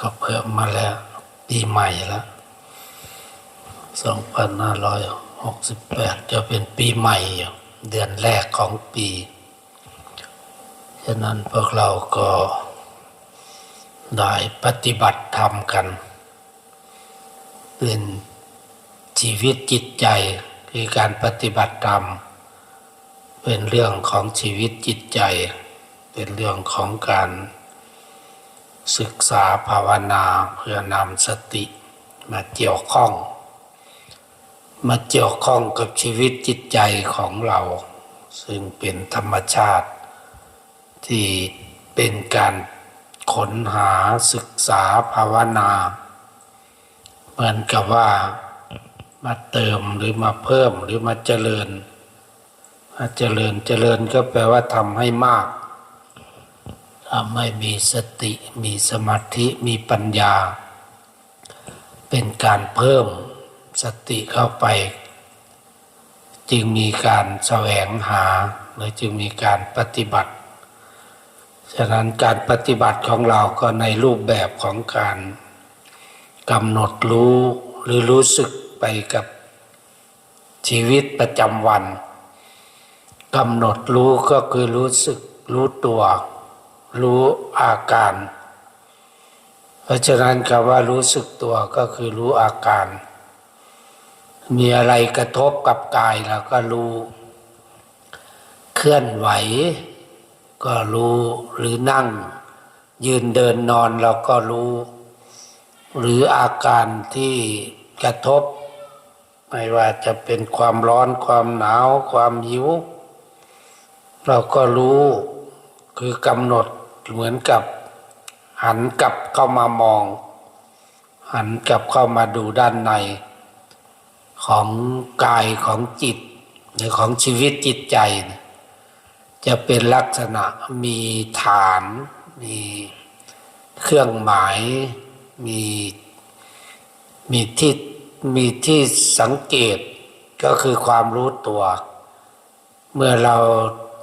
ก็เพิ่มมาแล้ว ปีใหม่แล้ว2568จะเป็นปีใหม่เดือนแรกของปี ฉะนั้นพวกเราก็ได้ปฏิบัติธรรมกัน เป็นชีวิตจิตใจคือการปฏิบัติธรรม เป็นเรื่องของชีวิตจิตใจ เป็นเรื่องของการ ศึกษาภาวนาเพื่อนำสติมาเกี่ยวข้อง มาเกี่ยวข้องกับชีวิตจิตใจของเรา ซึ่งเป็นธรรมชาติ ที่เป็นการค้นหาศึกษาภาวนา เหมือนกับว่ามาเติมหรือมาเพิ่มหรือมาเจริญมาเจริญเจริญก็แปลว่าทำให้มาก ทำให้มีสติมีสมาธิมีปัญญา เป็นการเพิ่มสติเข้าไป จึงมีการแสวงหาหรือจึงมีการปฏิบัติ ฉะนั้นการปฏิบัติของเราก็ในรูปแบบของการกำหนดรู้หรือรู้สึกไปกับชีวิตประจำวันกำหนดรู้ก็คือรู้สึกรู้ตัว รู้อาการ เพราะฉะนั้นคำว่ารู้สึกตัวก็คือรู้อาการ มีอะไรกระทบกับกายเราก็รู้ เคลื่อนไหว ก็รู้หรือนั่ง ยืนเดินนอนเราก็รู้ หรืออาการที่กระทบ ไม่ว่าจะเป็นความร้อนความหนาว ความหิวเราก็รู้คือกำหนด เหมือนกับ หันกลับเข้ามามอง หันกลับเข้ามาดูด้านใน ของกายของจิต หรือของชีวิตจิตใจจะเป็นลักษณะมีฐาน มีเครื่องหมาย มีมีที่มีที่สังเกตก็คือความรู้ตัว เมื่อเรา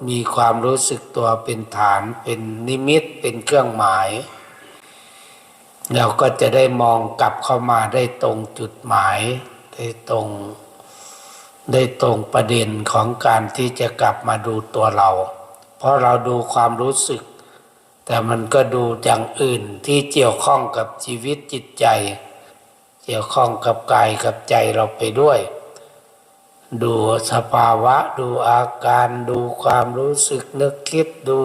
มีความรู้สึกตัวเป็นฐานเป็นนิมิตเป็นเครื่องหมาย เราก็จะได้มองกลับเข้ามาได้ตรงจุดหมาย ได้ตรงได้ตรงประเด็นของการที่จะกลับมาดูตัวเรา เพราะเราดูความรู้สึก แต่มันก็ดูอย่างอื่นที่เกี่ยวข้องกับชีวิตจิตใจ เกี่ยวข้องกับกายกับใจเราไปด้วย ดูสภาวะ ดูอาการ ดูความรู้สึกนึกคิดดู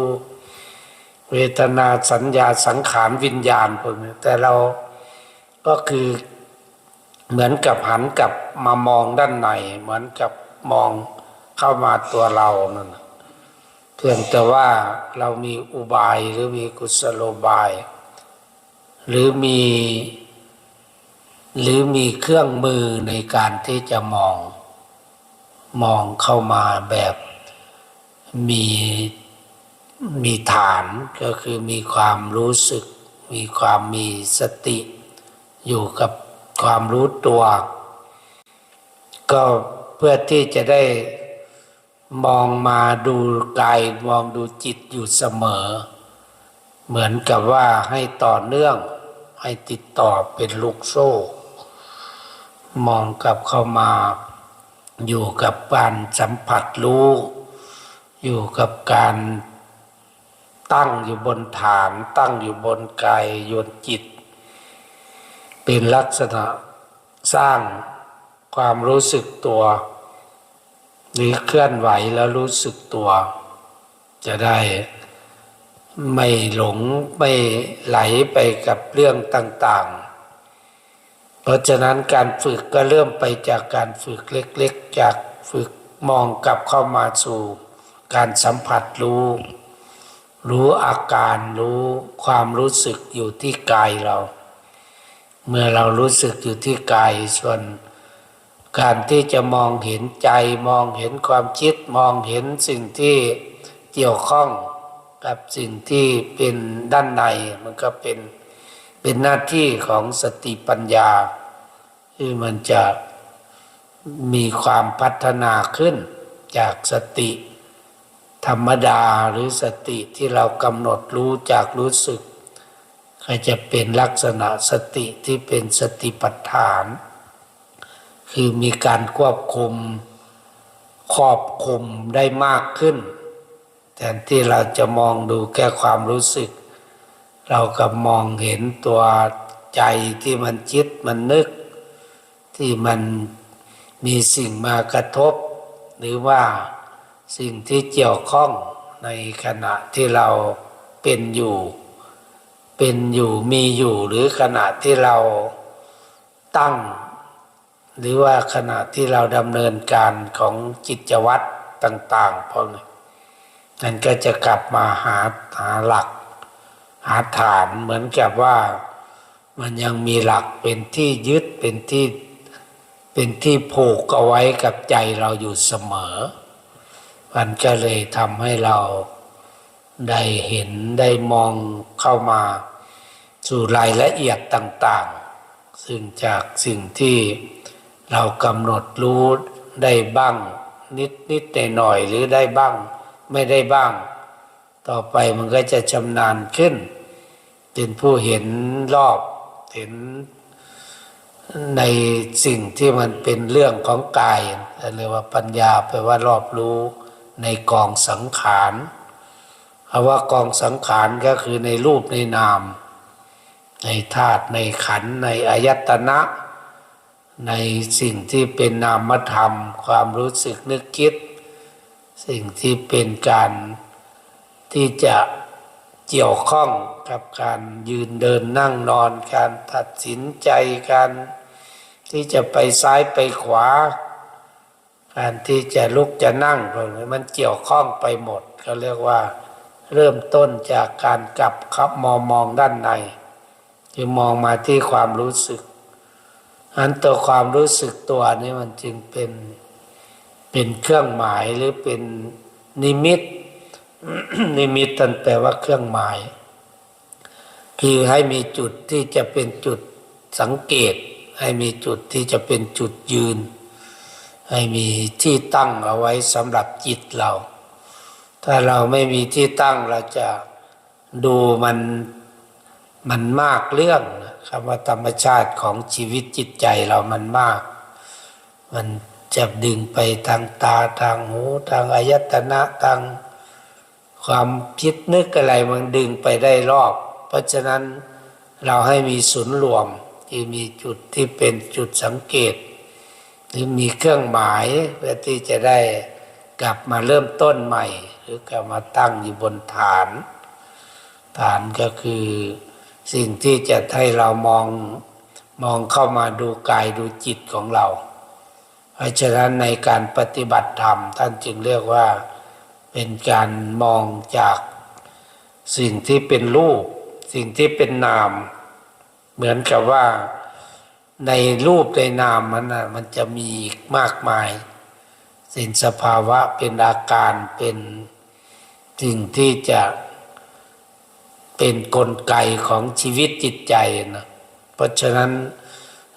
เวทนาสัญญาสังขารวิญญาณพวกนี้แต่เราก็คือเหมือนกับหันกลับมามองด้านในเหมือนกับมองเข้ามาตัวเรานั่นเพียงแต่ว่าเรามีอุบายหรือมีกุศโลบาย หรือมี หรือมีเครื่องมือในการที่จะมอง มองเข้ามาแบบมีมีฐานก็คือมีความรู้สึก มีความมีสติ อยู่กับความรู้ตัว ก็เพื่อที่จะได้มองมาดูกายมองดูจิตอยู่เสมอ เหมือนกับว่าให้ต่อเนื่องให้ติดต่อเป็นลูกโซ่ มองกลับเข้ามา อยู่กับการสัมผัสรู้ อยู่กับการตั้งอยู่บนฐาน ตั้งอยู่บนกายโยนจิต เป็นลักษณะสร้างความรู้สึกตัว หรือเคลื่อนไหวแล้วรู้สึกตัว จะได้ไม่หลงไม่ไหลไปกับเรื่องต่าง ๆ เพราะฉะนั้นการฝึกก็เริ่มไปจากการฝึกเล็กๆ จากฝึกมองกลับเข้ามาสู่การสัมผัสรู้ รู้อาการรู้ความรู้สึกอยู่ที่กายเรา เมื่อเรารู้สึกอยู่ที่กายส่วนการที่จะมองเห็นใจมองเห็นความคิดมองเห็นสิ่งที่เกี่ยวข้องกับสิ่งที่เป็นด้านในมันก็เป็นเป็นหน้าที่ของสติปัญญา ที่มันจะมีความพัฒนาขึ้นจากสติธรรมดาหรือสติที่เรากำหนดรู้จากรู้สึก ก็จะเป็นลักษณะสติที่เป็นสติปัฏฐาน คือมีการควบคุมครอบคุมได้มากขึ้นแทนที่เราจะมองดูแค่ความรู้สึก เรากับมองเห็นตัวใจที่มันคิดมันนึก ที่มันมีสิ่งมากระทบ หรือว่าสิ่งที่เกี่ยวข้องในขณะที่เราเป็นอยู่ เป็นอยู่มีอยู่หรือขณะที่เราตั้ง หรือว่าขณะที่เราดำเนินการของจิตวัตรต่างๆพวกนี้นั่นก็จะกลับมาหาหาหลัก หาฐานเหมือนกับว่ามันยังมีหลักเป็นที่ยึดเป็นที่ เป็นที่ผูกเอาไว้กับใจเราอยู่เสมอ มันก็เลยทำให้เราได้เห็นได้มองเข้ามาสู่รายละเอียดต่างๆ ซึ่งจากสิ่งที่เรากำหนดรู้ได้บ้าง นิดนิดหน่อยหน่อยหรือได้บ้าง ไม่ได้บ้าง ต่อไปมันก็จะชำนาญขึ้น เป็นผู้เห็นรอบเห็น ในสิ่งที่มันเป็นเรื่องของกายเรียกว่าปัญญาแปลว่ารอบรู้ในกองสังขารคำว่ากองสังขารก็คือในรูปในนาม ในธาตุในขันในอายตนะ ในสิ่งที่เป็นนามธรรม ความรู้สึกนึกคิด สิ่งที่เป็นการที่จะเกี่ยวข้องกับการยืนเดินนั่งนอน การตัดสินใจการ ที่จะไปซ้ายไปขวา การที่จะลุกจะนั่งพวกนี้มันเกี่ยวข้องไปหมดเขาเรียกว่า เริ่มต้นจากการกลับครับมองมองด้านในจะมองมาที่ความรู้สึกอันตัวความรู้สึกตัวนี้มันจึงเป็นเป็นเครื่องหมายหรือเป็นนิมิต นิมิตตันแปลว่าเครื่องหมาย คือให้มีจุดที่จะเป็นจุดสังเกต ให้มีจุดที่จะเป็นจุดยืน ให้มีที่ตั้งเอาไว้สำหรับจิตเรา ถ้าเราไม่มีที่ตั้งเราจะดูมันมันมากเรื่องคำว่าธรรมชาติของชีวิตจิตใจเรามันมาก มันจะดึงไปทางตาทางหูทางอายตนะทางความคิดนึกอะไรมันดึงไปได้รอบ เพราะฉะนั้นเราให้มีศูนย์รวม ที่มีจุดที่เป็นจุดสังเกต หรือมีเครื่องหมายเพื่อที่จะได้กลับมาเริ่มต้นใหม่ หรือกลับมาตั้งอยู่บนฐาน ฐานก็คือสิ่งที่จะให้เรามองมองเข้ามาดูกายดูจิตของเรา เพราะฉะนั้นในการปฏิบัติธรรม ท่านจึงเรียกว่าเป็นการมองจากสิ่งที่เป็นรูป สิ่งที่เป็นนาม เหมือนกับว่าในรูปในนามมันนะมันจะมีมากมายสิ่งสภาวะเป็นอาการเป็นสิ่งที่จะเป็นนกลไกของชีวิตจิตใจนะเพราะฉะนั้น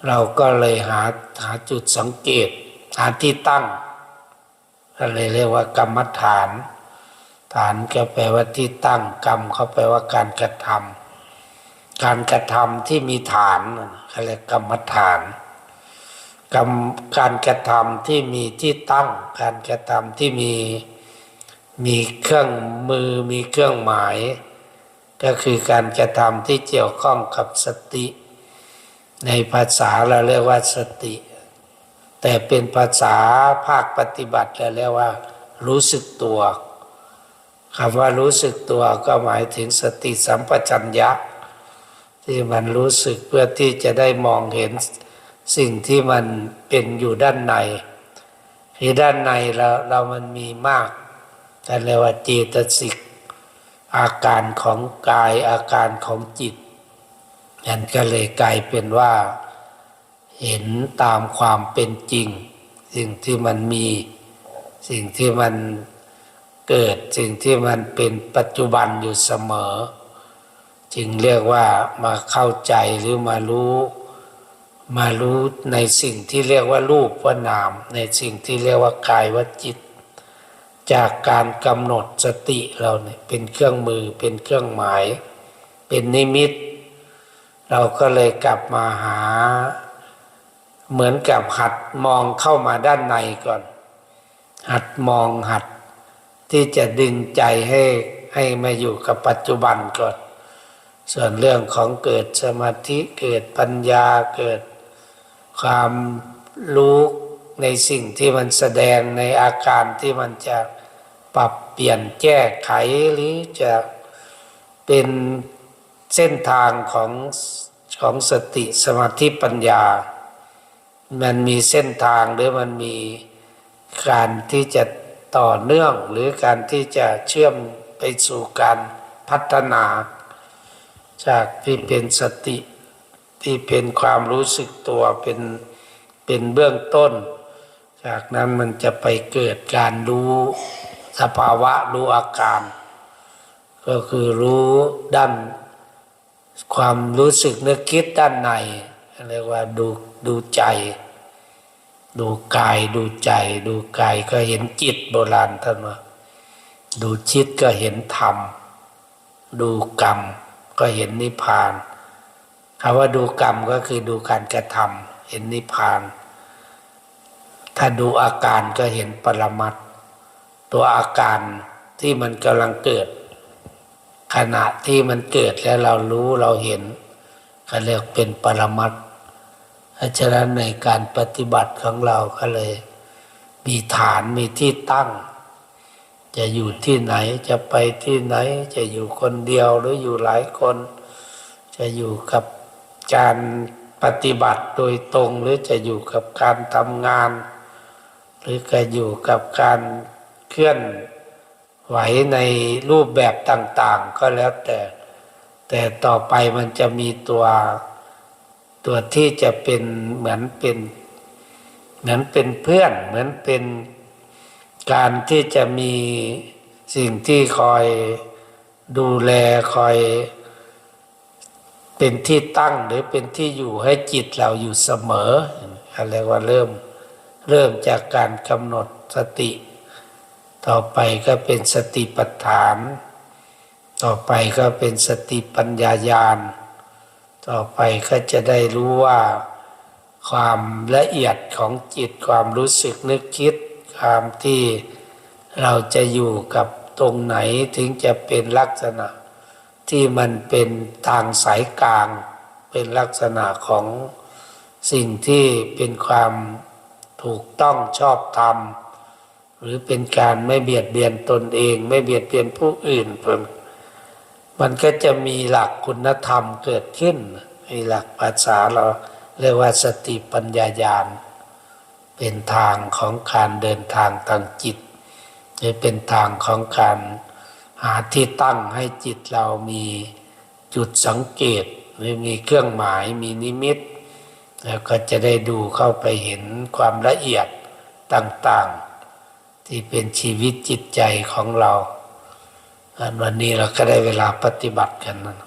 เราก็เลยหาหาจุดสังเกต หาที่ตั้งก็เลยเรียกว่ากรรมฐาน ฐานก็แปลว่าที่ตั้งกรรมเขาแปลว่าการกระทำ การกระทำที่มีฐานเขาเรียกกรรมฐานกรรมการกระทำที่มีที่ตั้ง การกระทำที่มีมีเครื่องมือมีเครื่องหมาย ก็คือการกระทำที่เกี่ยวข้องกับสติ ในภาษาเราเรียกว่าสติ แต่เป็นภาษาภาคปฏิบัติเราเรียกว่า รู้สึกตัวคำว่ารู้สึกตัวก็หมายถึงสติสัมปชัญญะ ที่มันรู้สึกเพื่อที่จะได้มองเห็นสิ่งที่มันเป็นอยู่ด้านในคือด้านในเราเรามันมีมากแต่เรียกว่าเจตสิกอาการของกายอาการของจิตนั่นก็เลยกลายเป็นว่า เห็นตามความเป็นจริง สิ่งที่มันมีสิ่งที่มันเกิดสิ่งที่มันเป็นปัจจุบันอยู่เสมอ จึงเรียกว่ามาเข้าใจหรือมารู้ มารู้ในสิ่งที่เรียกว่ารูปว่านาม ในสิ่งที่เรียกว่ากายว่าจิต จากการกำหนดสติเราเนี่ยเป็นเครื่องมือเป็นเครื่องหมาย เป็นนิมิต เราก็เลยกลับมาหา เหมือนกับหัดมองเข้ามาด้านในก่อน หัดมองหัดที่จะดึงใจให้ให้มาอยู่กับปัจจุบันก่อน ส่วนเรื่องของเกิดสมาธิเกิดปัญญาเกิดความรู้ในสิ่งที่มันแสดงในอาการที่มันจะปรับเปลี่ยนแก้ไขหรือจะเป็นเส้นทางของของสติสมาธิปัญญา มันมีเส้นทางหรือมันมีการที่จะต่อเนื่องหรือการที่จะเชื่อมไปสู่การพัฒนา จากที่เป็นสติที่เป็นความรู้สึกตัวเป็นเป็นเบื้องต้น จากนั้นมันจะไปเกิดการรู้สภาวะรู้อาการ ก็คือรู้ด้านความรู้สึกนึกคิดด้านในเรียกว่าดูดูใจ ดูกายดูใจ ดูกายก็เห็นจิตโบราณท่านว่าดูจิตก็เห็นธรรม ดูกรรม ก็เห็นนิพพานคำว่าดูกรรมก็คือดูการกระทำเห็นนิพพาน ถ้าดูอาการก็เห็นปรมัตถ์ตัวอาการที่มันกำลังเกิด ขณะที่มันเกิดแล้วเรารู้เราเห็นก็เรียกเป็นปรมัตถ์เพราะฉะนั้นในการปฏิบัติของเราก็เลย มีฐานมีที่ตั้ง จะอยู่ที่ไหนจะไปที่ไหน จะอยู่คนเดียวหรืออยู่หลายคน จะอยู่กับการปฏิบัติโดยตรง หรือจะอยู่กับการทำงาน หรือจะอยู่กับการเคลื่อนไหวในรูปแบบต่าง ๆ ก็แล้วแต่ แต่ต่อไปมันจะมีตัวตัวที่จะเป็นเหมือนเป็น เหมือนเป็นเพื่อนเหมือนเป็น การที่จะมีสิ่งที่คอยดูแลคอย เป็นที่ตั้งหรือเป็นที่อยู่ให้จิตเราอยู่เสมออะไรว่าเริ่มเริ่มจากการกำหนดสติ ต่อไปก็เป็นสติปัฏฐาน ต่อไปก็เป็นสติปัญญายาณต่อไปก็จะได้รู้ว่าความละเอียดของจิตความรู้สึกนึกคิดามที่เราจะอยู่กับตรงไหนถึงจะเป็นลักษณะ ที่มันเป็นทางสายกลาง เป็นลักษณะของสิ่งที่เป็นความถูกต้องชอบธรรม หรือเป็นการไม่เบียดเบียนตนเอง ไม่เบียดเบียนผู้อื่นเพิ่มมันก็จะมีหลักคุณธรรมเกิดขึ้นมีหลักภาษาเราเรียกว่าสติปัญญาญาณ เป็นทางของการเดินทางทางจิตจะเป็นทางของการหาที่ตั้งให้จิตเรามีจุดสังเกตหรือมีเครื่องหมายมีนิมิต แล้วก็จะได้ดูเข้าไปเห็นความละเอียดต่างๆ ที่เป็นชีวิตจิตใจของเรา วันนี้เราก็ได้เวลาปฏิบัติกันนะ